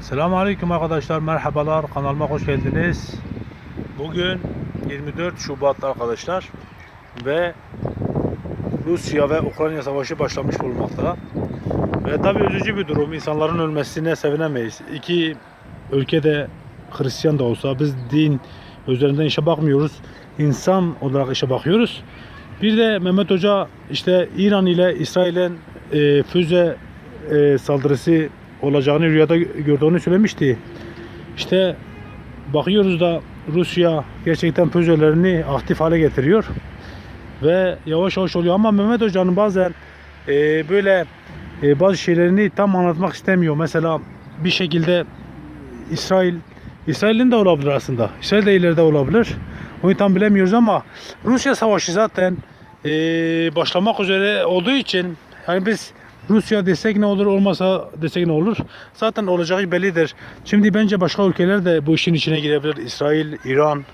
Selamun Aleyküm arkadaşlar, merhabalar, kanalıma hoş geldiniz. Bugün 24 Şubat arkadaşlar ve Rusya ve Ukrayna savaşı başlamış bulunmakta. Ve tabi üzücü bir durum, insanların ölmesine sevinemeyiz. İki ülkede Hristiyan da olsa biz din üzerinden işe bakmıyoruz, insan olarak işe bakıyoruz. Bir de Mehmet Hoca işte İran ile İsrail'in e, füze e, saldırısı olacağını rüyada gördüğünü söylemişti. İşte bakıyoruz da Rusya gerçekten füzelerini aktif hale getiriyor ve yavaş yavaş oluyor ama Mehmet Hoca'nın bazen e, böyle e, bazı şeylerini tam anlatmak istemiyor. Mesela bir şekilde İsrail İsrail'in de olabilir aslında. İsrail de ileride olabilir. Onu tam bilemiyoruz ama Rusya savaşı zaten e, başlamak üzere olduğu için yani biz Rusya desek ne olur olmasa desek ne olur zaten olacağı bellidir. Şimdi bence başka ülkeler de bu işin içine girebilir. İsrail, İran,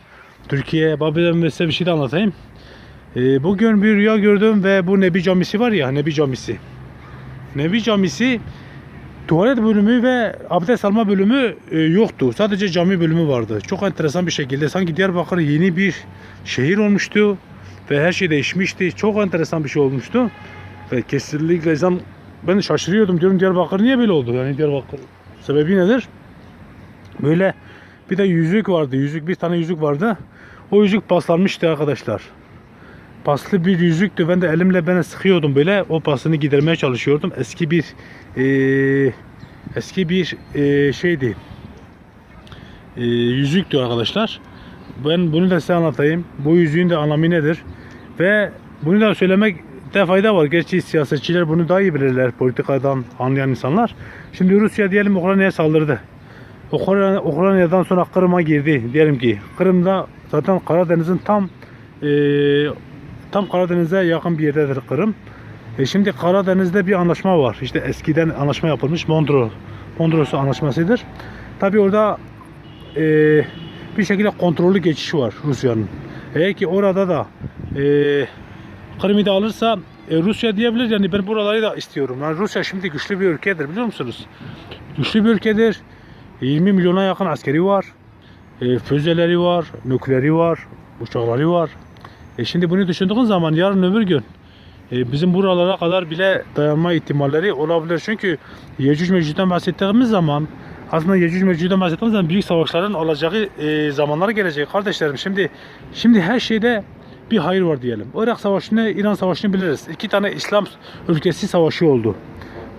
Türkiye. Ben size bir şey de anlatayım. E, bugün bir rüya gördüm ve bu Nebi Camisi var ya Nebi Camisi. Nebi Camisi tuvalet bölümü ve abdest alma bölümü e, yoktu. Sadece cami bölümü vardı. Çok enteresan bir şekilde sanki Diyarbakır yeni bir şehir olmuştu ve her şey değişmişti. Çok enteresan bir şey olmuştu. Ve kesinlikle insan ben şaşırıyordum diyorum Diyarbakır niye böyle oldu? Yani Diyarbakır sebebi nedir? Böyle bir de yüzük vardı. Yüzük bir tane yüzük vardı. O yüzük paslanmıştı arkadaşlar. Paslı bir yüzüktü. Ben de elimle bana sıkıyordum böyle. O pasını gidermeye çalışıyordum. Eski bir eee, eski bir eee, şeydi. Eee, yüzüktü arkadaşlar. Ben bunu da size anlatayım. Bu yüzüğün de anlamı nedir? Ve bunu da söylemekte fayda var. Gerçi siyasetçiler bunu daha iyi bilirler. Politikadan anlayan insanlar. Şimdi Rusya diyelim Ukrayna'ya saldırdı. Ukrayna, Ukrayna'dan sonra Kırım'a girdi diyelim ki. Kırım'da zaten Karadeniz'in tam eee tam Karadeniz'e yakın bir yerdedir Kırım. E şimdi Karadeniz'de bir anlaşma var. İşte eskiden anlaşma yapılmış Mondros. Mondros anlaşmasıdır. Tabi orada e, bir şekilde kontrollü geçiş var Rusya'nın. Eğer ki orada da e, Kırım'ı da alırsa e, Rusya diyebilir yani ben buraları da istiyorum. Yani Rusya şimdi güçlü bir ülkedir biliyor musunuz? Güçlü bir ülkedir. 20 milyona yakın askeri var. E, füzeleri var, nükleeri var, uçakları var. E şimdi bunu düşündüğün zaman yarın öbür gün e, bizim buralara kadar bile dayanma ihtimalleri olabilir. Çünkü Yecüc Mecüc'den bahsettiğimiz zaman aslında Yecüc Mecüc'den bahsettiğimiz zaman büyük savaşların olacağı e, zamanlar gelecek kardeşlerim. Şimdi şimdi her şeyde bir hayır var diyelim. Irak Savaşı'nı, İran Savaşı'nı biliriz. İki tane İslam ülkesi savaşı oldu.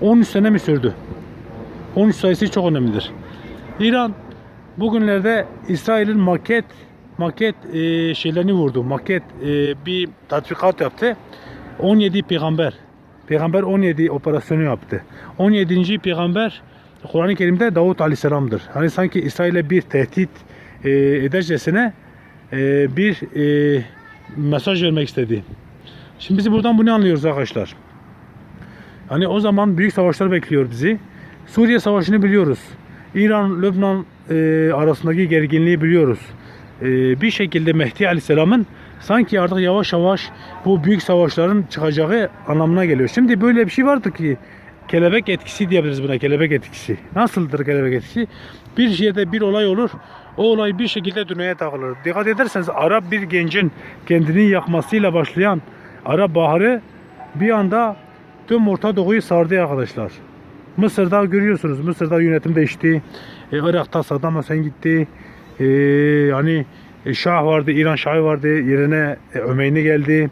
13 sene mi sürdü? 13 sayısı çok önemlidir. İran bugünlerde İsrail'in maket maket e, şeylerini vurdu. Maket e, bir tatbikat yaptı. 17 peygamber. Peygamber 17 operasyonu yaptı. 17. peygamber Kur'an-ı Kerim'de Davut Aleyhisselam'dır. Hani sanki İsrail'e bir tehdit e, edercesine e, bir e, mesaj vermek istedi. Şimdi biz buradan bunu anlıyoruz arkadaşlar. Hani o zaman büyük savaşlar bekliyor bizi. Suriye Savaşı'nı biliyoruz. İran, Lübnan e, arasındaki gerginliği biliyoruz. E, bir şekilde Mehdi Aleyhisselam'ın sanki artık yavaş yavaş bu büyük savaşların çıkacağı anlamına geliyor. Şimdi böyle bir şey vardı ki kelebek etkisi diyebiliriz buna kelebek etkisi. Nasıldır kelebek etkisi? Bir şeyde bir olay olur. O olay bir şekilde dünyaya takılır. Dikkat ederseniz Arap bir gencin kendini yakmasıyla başlayan Arap Baharı bir anda tüm Orta Doğu'yu sardı arkadaşlar. Mısır'da görüyorsunuz. Mısır'da yönetim değişti. E, Irak'ta Saddam Hüseyin gitti. E, yani e, Şah vardı, İran Şahı vardı. Yerine e, Ömeyni geldi.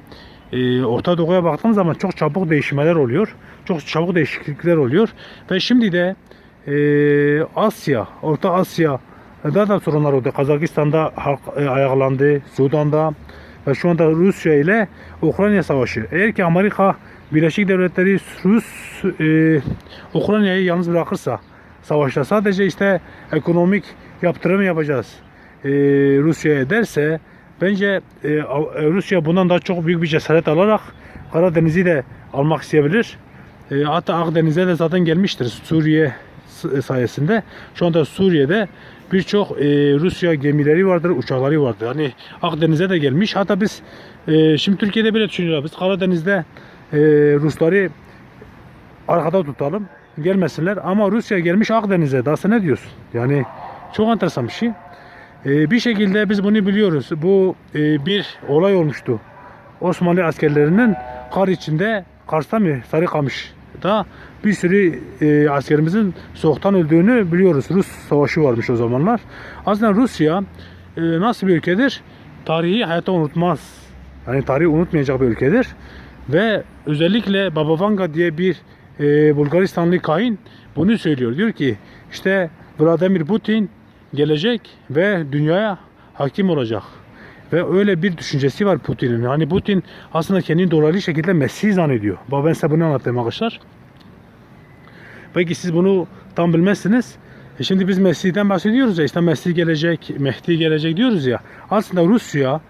E, Orta Doğu'ya baktığımız zaman çok çabuk değişmeler oluyor. Çok çabuk değişiklikler oluyor. Ve şimdi de e, Asya, Orta Asya da da sorunlar oldu. Kazakistan'da halk e, ayaklandı. Sudan'da ve şu anda Rusya ile Ukrayna savaşı. Eğer ki Amerika Birleşik Devletleri Rus e, Ukrayna'yı yalnız bırakırsa savaşta sadece işte ekonomik yaptırım yapacağız e, Rusya'ya derse bence e, Rusya bundan daha çok büyük bir cesaret alarak Karadeniz'i de almak isteyebilir. E, hatta Akdeniz'e de zaten gelmiştir Suriye sayesinde. Şu anda Suriye'de birçok e, Rusya gemileri vardır, uçakları vardır. Hani Akdeniz'e de gelmiş. Hatta biz e, şimdi Türkiye'de bile düşünüyoruz. Biz Karadeniz'de e, Rusları arkada tutalım. gelmesinler ama Rusya gelmiş Akdeniz'e. Daha sen ne diyorsun? Yani çok enteresan bir şey. Bir şekilde biz bunu biliyoruz. Bu e, bir olay olmuştu. Osmanlı askerlerinin kar içinde Kars'ta mı Sarıkamış'ta bir sürü e, askerimizin soğuktan öldüğünü biliyoruz. Rus savaşı varmış o zamanlar. Aslında Rusya e, nasıl bir ülkedir? Tarihi hayatta unutmaz. Yani tarihi unutmayacak bir ülkedir. Ve özellikle Baba Vanga diye bir e, Bulgaristanlı kain bunu söylüyor. Diyor ki işte Vladimir Putin gelecek ve dünyaya hakim olacak. Ve öyle bir düşüncesi var Putin'in. Hani Putin aslında kendini dolaylı şekilde Mesih zannediyor. Ben size bunu anlatayım arkadaşlar. Belki siz bunu tam bilmezsiniz. E şimdi biz Mesih'den bahsediyoruz ya işte Mesih gelecek, Mehdi gelecek diyoruz ya. Aslında Rusya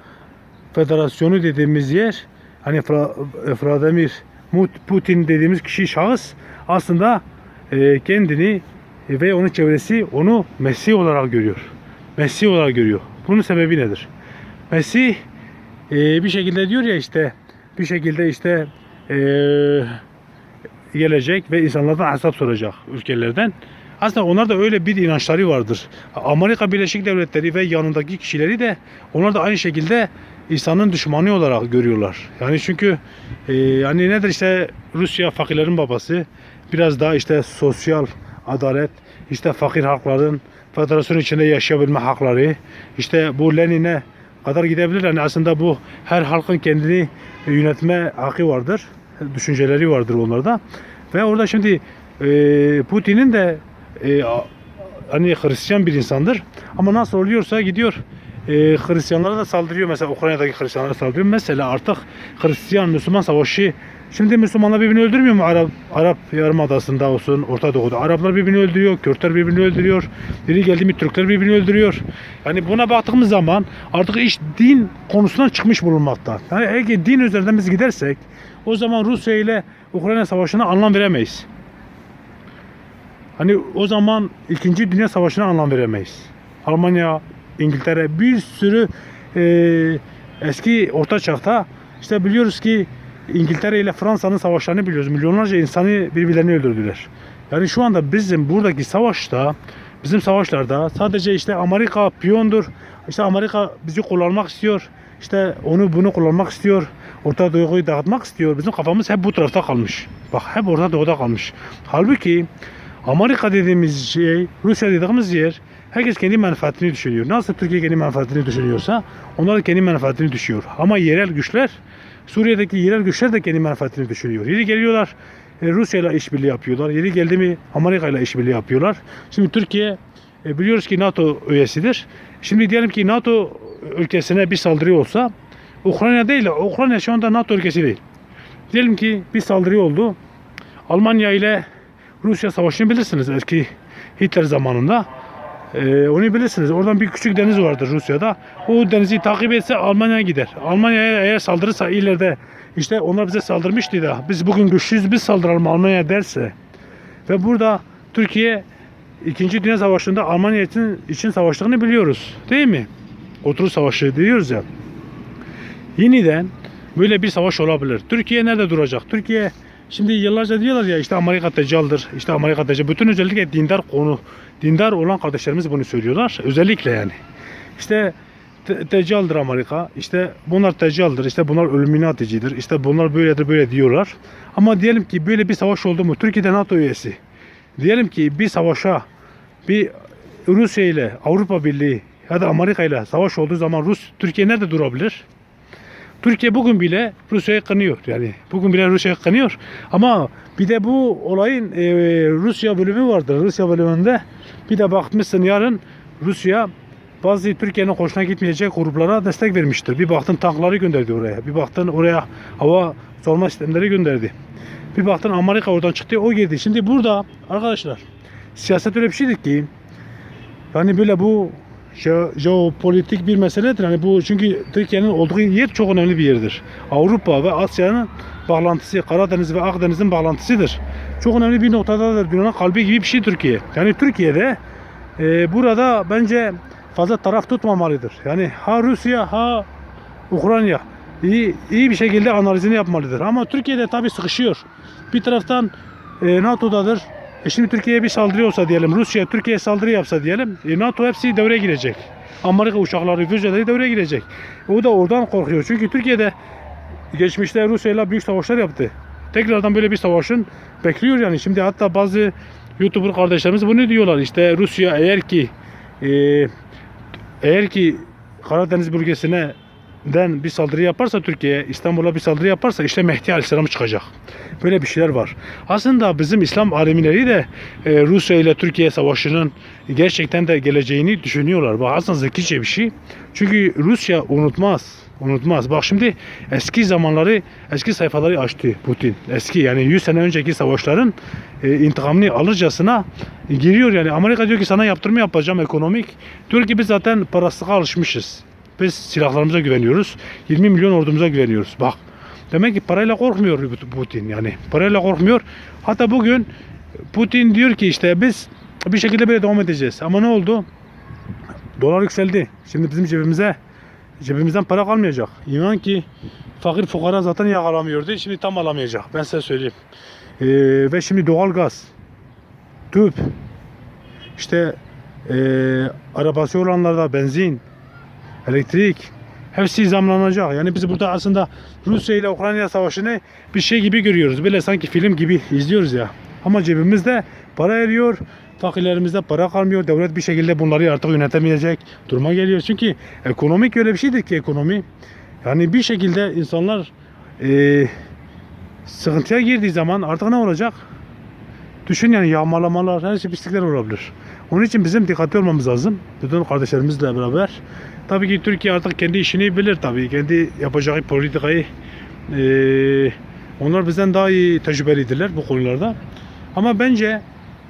Federasyonu dediğimiz yer hani Fra- Vladimir Putin dediğimiz kişi şahıs aslında e, kendini ve onun çevresi onu Mesih olarak görüyor. Mesih olarak görüyor. Bunun sebebi nedir? Mesih e, bir şekilde diyor ya işte bir şekilde işte e, gelecek ve insanlardan hesap soracak ülkelerden. Aslında onlar da öyle bir inançları vardır. Amerika Birleşik Devletleri ve yanındaki kişileri de onlar da aynı şekilde insanın düşmanı olarak görüyorlar. Yani çünkü e, yani nedir işte Rusya fakirlerin babası biraz daha işte sosyal adalet işte fakir halkların federasyon içinde yaşayabilme hakları işte bu Lenin'e kadar gidebilir. Yani aslında bu her halkın kendini yönetme hakkı vardır. Düşünceleri vardır onlarda. Ve orada şimdi e, Putin'in de e, hani Hristiyan bir insandır. Ama nasıl oluyorsa gidiyor e, Hristiyanlara da saldırıyor. Mesela Ukrayna'daki Hristiyanlara saldırıyor. Mesela artık Hristiyan Müslüman savaşı Şimdi Müslümanlar birbirini öldürmüyor mu Arap Arap Yarımadası'nda olsun, Orta Doğu'da? Araplar birbirini öldürüyor, Kürtler birbirini öldürüyor. Biri geldi mi Türkler birbirini öldürüyor. Yani buna baktığımız zaman artık iş din konusundan çıkmış bulunmakta. Yani eğer din üzerinden biz gidersek o zaman Rusya ile Ukrayna savaşına anlam veremeyiz. Hani o zaman 2. Dünya Savaşı'na anlam veremeyiz. Almanya, İngiltere bir sürü e, eski orta çağda işte biliyoruz ki İngiltere ile Fransa'nın savaşlarını biliyoruz. Milyonlarca insanı birbirlerini öldürdüler. Yani şu anda bizim buradaki savaşta bizim savaşlarda sadece işte Amerika piyondur. İşte Amerika bizi kullanmak istiyor. İşte onu bunu kullanmak istiyor. Orta Doğu'yu dağıtmak istiyor. Bizim kafamız hep bu tarafta kalmış. Bak hep Orta Doğu'da kalmış. Halbuki Amerika dediğimiz şey, Rusya dediğimiz yer herkes kendi menfaatini düşünüyor. Nasıl Türkiye kendi menfaatini düşünüyorsa onlar da kendi menfaatini düşünüyor. Ama yerel güçler, Suriye'deki yerel güçler de kendi menfaatini düşünüyor. Yeri geliyorlar e, Rusya ile işbirliği yapıyorlar. Yeri geldi mi Amerika ile işbirliği yapıyorlar. Şimdi Türkiye e, biliyoruz ki NATO üyesidir. Şimdi diyelim ki NATO ülkesine bir saldırı olsa Ukrayna değil, Ukrayna şu anda NATO ülkesi değil. Diyelim ki bir saldırı oldu. Almanya ile Rusya savaşını bilirsiniz eski Hitler zamanında. Ee, onu bilirsiniz. Oradan bir küçük deniz vardır Rusya'da. O denizi takip etse Almanya'ya gider. Almanya'ya eğer saldırırsa ileride işte onlar bize saldırmıştı da biz bugün güçlüyüz biz saldıralım Almanya'ya derse ve burada Türkiye 2. Dünya Savaşı'nda Almanya için, için savaştığını biliyoruz. Değil mi? Oturuş Savaşı diyoruz ya. Yeniden böyle bir savaş olabilir. Türkiye nerede duracak? Türkiye şimdi yıllarca diyorlar ya işte Amerika teccaldır. işte Amerika teccal. Bütün özellikle dindar konu, dindar olan kardeşlerimiz bunu söylüyorlar. Özellikle yani. İşte te- teccaldır Amerika. İşte bunlar teccaldır. İşte bunlar ölümünaticidir. İşte bunlar böyledir böyle diyorlar. Ama diyelim ki böyle bir savaş oldu mu? Türkiye'de NATO üyesi. Diyelim ki bir savaşa bir Rusya ile Avrupa Birliği ya da Amerika ile savaş olduğu zaman Rus Türkiye nerede durabilir? Türkiye bugün bile Rusya'yı kınıyor. Yani bugün bile Rusya'yı kınıyor. Ama bir de bu olayın e, Rusya bölümü vardır. Rusya bölümünde bir de bakmışsın yarın Rusya bazı Türkiye'nin hoşuna gitmeyecek gruplara destek vermiştir. Bir baktın tankları gönderdi oraya. Bir baktın oraya hava savunma sistemleri gönderdi. Bir baktın Amerika oradan çıktı o girdi. Şimdi burada arkadaşlar siyaset öyle bir şeydir ki yani böyle bu je- jeopolitik bir meseledir. Yani bu çünkü Türkiye'nin olduğu yer çok önemli bir yerdir. Avrupa ve Asya'nın bağlantısı, Karadeniz ve Akdeniz'in bağlantısıdır. Çok önemli bir noktadadır. Dünyanın kalbi gibi bir şey Türkiye. Yani Türkiye'de e, burada bence fazla taraf tutmamalıdır. Yani ha Rusya ha Ukrayna iyi, iyi bir şekilde analizini yapmalıdır. Ama Türkiye'de tabii sıkışıyor. Bir taraftan e, NATO'dadır. E şimdi Türkiye'ye bir saldırı olsa diyelim, Rusya Türkiye'ye saldırı yapsa diyelim, e NATO hepsi devreye girecek. Amerika uçakları, füzeleri devreye girecek. O da oradan korkuyor. Çünkü Türkiye'de geçmişte Rusya ile büyük savaşlar yaptı. Tekrardan böyle bir savaşın bekliyor yani. Şimdi hatta bazı YouTuber kardeşlerimiz bunu diyorlar. İşte Rusya eğer ki e, eğer ki Karadeniz bölgesine den bir saldırı yaparsa Türkiye, İstanbul'a bir saldırı yaparsa işte Mehdi Aleyhisselam çıkacak. Böyle bir şeyler var. Aslında bizim İslam alimleri de e, Rusya ile Türkiye savaşının gerçekten de geleceğini düşünüyorlar. Bak aslında zekice bir şey. Çünkü Rusya unutmaz. Unutmaz. Bak şimdi eski zamanları, eski sayfaları açtı Putin. Eski yani 100 sene önceki savaşların e, intikamını alırcasına giriyor yani. Amerika diyor ki sana yaptırma yapacağım ekonomik. Diyor ki biz zaten parasızlığa alışmışız. Biz silahlarımıza güveniyoruz. 20 milyon ordumuza güveniyoruz. Bak demek ki parayla korkmuyor Putin yani. Parayla korkmuyor. Hatta bugün Putin diyor ki işte biz bir şekilde böyle devam edeceğiz. Ama ne oldu? Dolar yükseldi. Şimdi bizim cebimize cebimizden para kalmayacak. İnan ki fakir fukara zaten yakalamıyordu. Şimdi tam alamayacak. Ben size söyleyeyim. Ee, ve şimdi doğalgaz, tüp, işte ee, arabası olanlarda benzin, elektrik hepsi zamlanacak. Yani biz burada aslında Rusya ile Ukrayna savaşını bir şey gibi görüyoruz. Böyle sanki film gibi izliyoruz ya. Ama cebimizde para eriyor. Fakirlerimizde para kalmıyor. Devlet bir şekilde bunları artık yönetemeyecek duruma geliyor. Çünkü ekonomik öyle bir şeydir ki ekonomi. Yani bir şekilde insanlar eee sıkıntıya girdiği zaman artık ne olacak? Düşün yani yağmalamalar, her şey pislikler olabilir. Onun için bizim dikkatli olmamız lazım. Bütün kardeşlerimizle beraber. Tabii ki Türkiye artık kendi işini bilir tabii. Kendi yapacağı politikayı eee, onlar bizden daha iyi tecrübelidirler bu konularda. Ama bence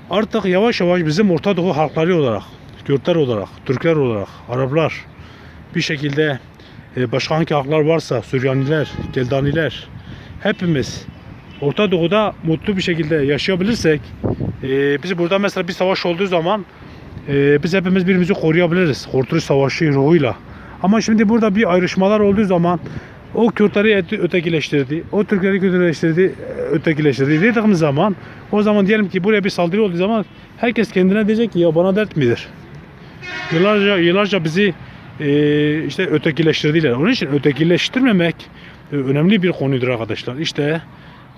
artık yavaş yavaş bizim Orta Doğu halkları olarak, Kürtler olarak, Türkler olarak, Araplar bir şekilde e, başka hangi halklar varsa Süryaniler, Geldaniler hepimiz Orta Doğu'da mutlu bir şekilde yaşayabilirsek e, biz burada mesela bir savaş olduğu zaman e, biz hepimiz birbirimizi koruyabiliriz. Kurtuluş Savaşı ruhuyla. Ama şimdi burada bir ayrışmalar olduğu zaman o Kürtleri öte- ötekileştirdi, o Türkleri kötüleştirdi, ötekileştirdi dediğimiz zaman o zaman diyelim ki buraya bir saldırı olduğu zaman herkes kendine diyecek ki ya bana dert midir? Yıllarca yıllarca bizi e, işte ötekileştirdiler. Onun için ötekileştirmemek e, önemli bir konudur arkadaşlar. İşte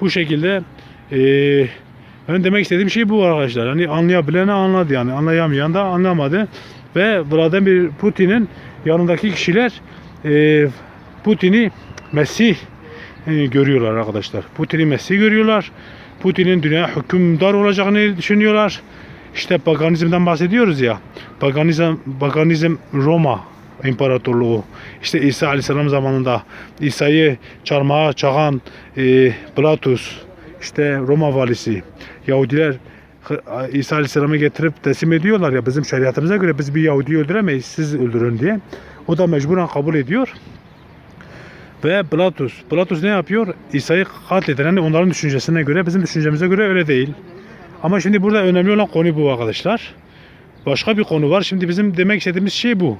bu şekilde e, ben demek istediğim şey bu arkadaşlar. Hani anlayabilene anladı yani. Anlayamayan da anlamadı. Ve Vladimir Putin'in yanındaki kişiler e, Putin'i Mesih e, görüyorlar arkadaşlar. Putin'i Mesih görüyorlar. Putin'in dünya hükümdar olacağını düşünüyorlar. İşte paganizmden bahsediyoruz ya. Paganizm, paganizm Roma İmparatorluğu. İşte İsa Aleyhisselam zamanında İsa'yı çarmıha çakan e, Pilatus, işte Roma valisi, Yahudiler Hı- İsa Aleyhisselam'ı getirip teslim ediyorlar ya bizim şeriatımıza göre biz bir Yahudi'yi öldüremeyiz siz öldürün diye. O da mecburen kabul ediyor. Ve Pilatus, Pilatus ne yapıyor? İsa'yı katleden yani onların düşüncesine göre bizim düşüncemize göre öyle değil. Ama şimdi burada önemli olan konu bu arkadaşlar. Başka bir konu var. Şimdi bizim demek istediğimiz şey bu.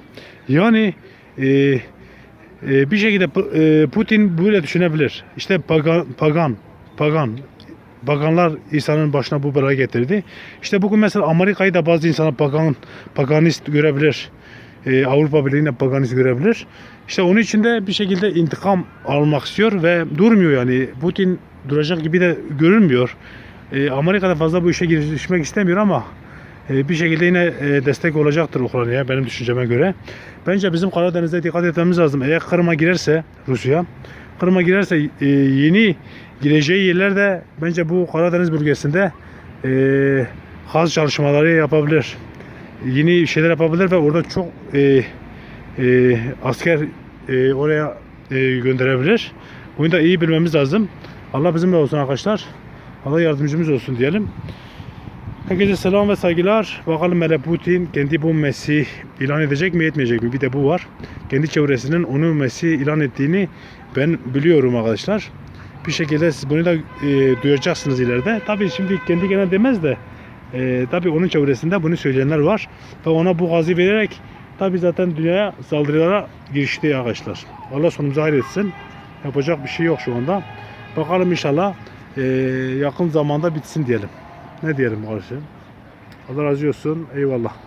Yani e, e, bir şekilde e, Putin böyle düşünebilir. İşte pagan, pagan, pagan, paganlar İsa'nın başına bu belayı getirdi. İşte bugün mesela Amerika'yı da bazı insanlar pagan, paganist görebilir. E, Avrupa Birliği'ni de paganist görebilir. İşte onun için de bir şekilde intikam almak istiyor ve durmuyor yani. Putin duracak gibi de görünmüyor. E, Amerika da fazla bu işe girişmek istemiyor ama bir şekilde yine e, destek olacaktır Ukrayna'ya benim düşünceme göre. Bence bizim Karadeniz'de dikkat etmemiz lazım. Eğer Kırım'a girerse Rusya, Kırım'a girerse e, yeni gireceği yerlerde bence bu Karadeniz bölgesinde e, haz çalışmaları yapabilir. Yeni şeyler yapabilir ve orada çok asker oraya gönderebilir. Bunu da iyi bilmemiz lazım. Allah bizimle olsun arkadaşlar. Allah yardımcımız olsun diyelim. Herkese selam ve saygılar. Bakalım hele Putin kendi bu Mesih ilan edecek mi etmeyecek mi? Bir de bu var. Kendi çevresinin onu Mesih ilan ettiğini ben biliyorum arkadaşlar. Bir şekilde siz bunu da e, duyacaksınız ileride. Tabii şimdi kendi gene demez de e, tabii onun çevresinde bunu söyleyenler var. Ve ona bu gazı vererek tabii zaten dünyaya saldırılara girişti arkadaşlar. Allah sonumuzu hayretsin. Yapacak bir şey yok şu anda. Bakalım inşallah e, yakın zamanda bitsin diyelim. Ne diyelim kardeşim? Allah razı olsun. Eyvallah.